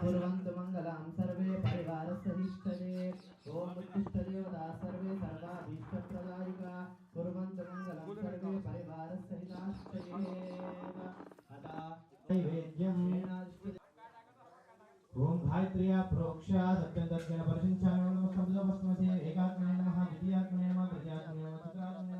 कुर्वन्तु मङ्गलं सर्वे परिवारस्य ॐ उत्तिष्ठदेवता सर्वे सर्वाभीष्टप्रदायिका। कुर्वन्तु मङ्गलं सर्वे परिवारस्य ओम भायत्रिया प्रोक्षा सत्यं तत् परिशिंचामि नमः। शब्दवस्तुमसे एकात्मने नमः, द्वितीयात्मने नमः, तृतीयात्मने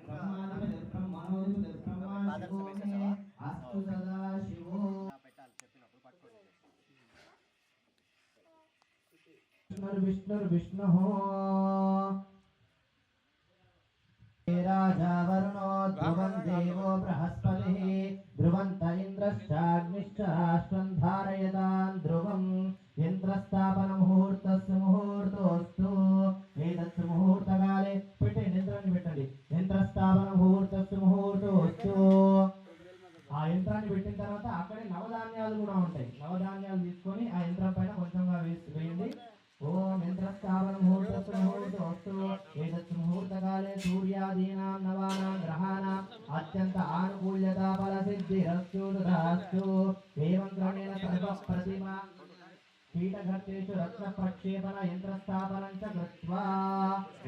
विष्णुर्विष्णुः राजा वरुणो ध्रुवं देवो बृहस्पतिः। ध्रुवन्त इन्द्रश्चाग्निश्च राष्ट्रं धारयता यत्तु एतत् मुहूर्तकाले सूर्यादीनां नवानां ग्रहाणाम् अत्यन्त आनुकूल्यताफलसिद्धिरस्तु तथास्तु एवं क्रमेण सर्वप्रतिमा कीटघर्तेषु रत्नप्रक्षेपणयन्त्रस्थापनं च कृत्वा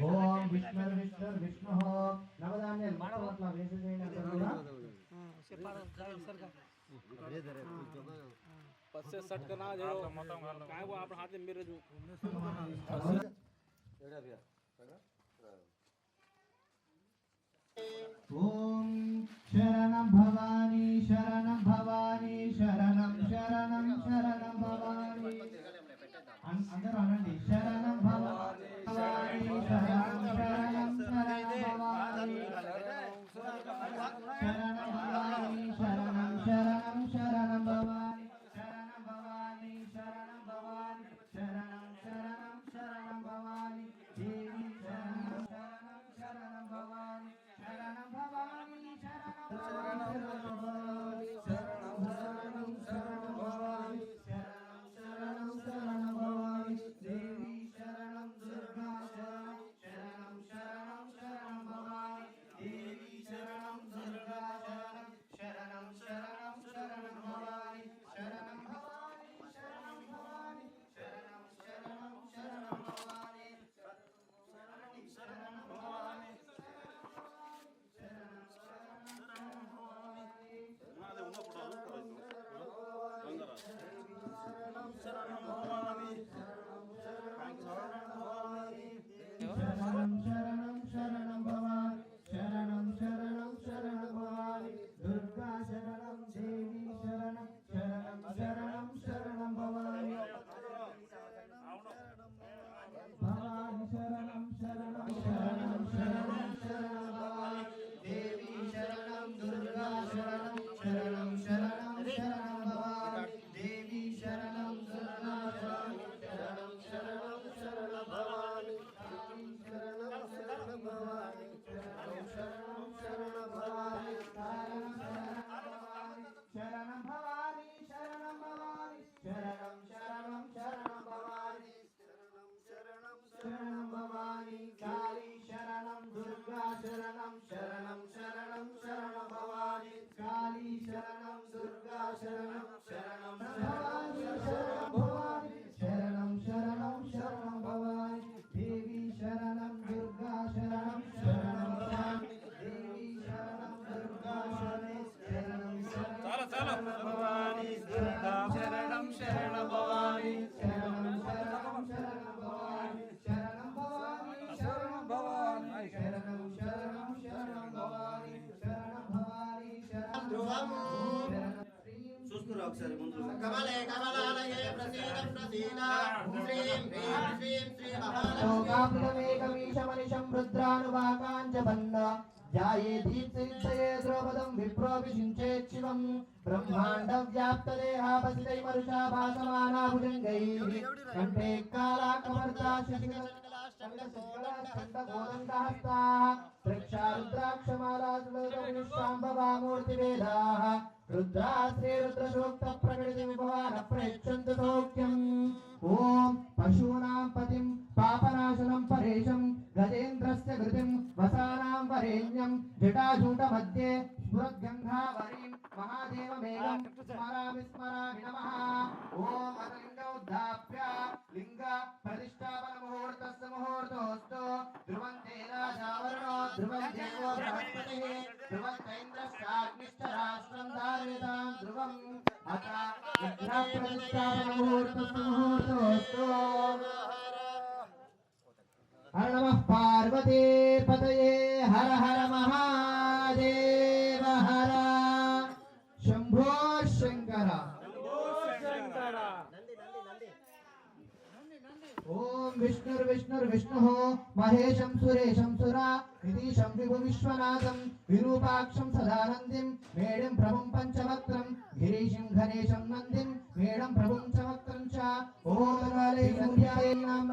ॐ विष्णुर्विष्णुर्विष्णुः नवधान्य सट करना जो वो आप हाथ में मेरे जो। हाँ। है ना ఒకసారి ముందు కమలే కమలాలయే ప్రసీద ప్రసీద శ్రీం హ్రీం శ్రీం శ్రీ మహాలక్ష్మి లోకాపితమేకమీశమనిశం రుద్రానువాకాంచబన్న జాయే దీప్తిచ్చయే ద్రౌపదం విప్రోభిషించేత్ శివం బ్రహ్మాండ వ్యాప్త దేహాపసిదై మరుషా భాసమానా భుజంగై కంఠే కాలా కమర్తా శశికర రుద్రా శ్రీరుద్రసూక్త ప్రకటితి విభవాన ప్రయచ్చन्तు సౌఖ్యం ఓం పశూనాం పతిం పాపనాశనం పరేశం గజేంద్రస్య కృతిం వసానాం వరేణ్యం జటాజూట మధ్యే స్ఫురద్గంధావరీం మహాదేవమేకం స్మరామి ధారయతాం ధ్రువం అత విఘ్న ప్రతిష్టాపన ముహూర్తస్య ముహూర్తోస్తు హర నమః పార్వతీ పతయే హర హర మహాదేవ హర శంభో శంకర ఓం విష్ణుర్విష్ణుర్విష్ణుః మహేశం సురేశం సురా నితీశం విభు విశ్వనాథం విరూపాక్షం సదానందిం మేడం ప్రభుం పంచవక్త్రం గిరీశం ఘనేశం నందిం మేడం ప్రభుం చవక్త్రం చ ఓం కాలే సంధ్యాయేనాం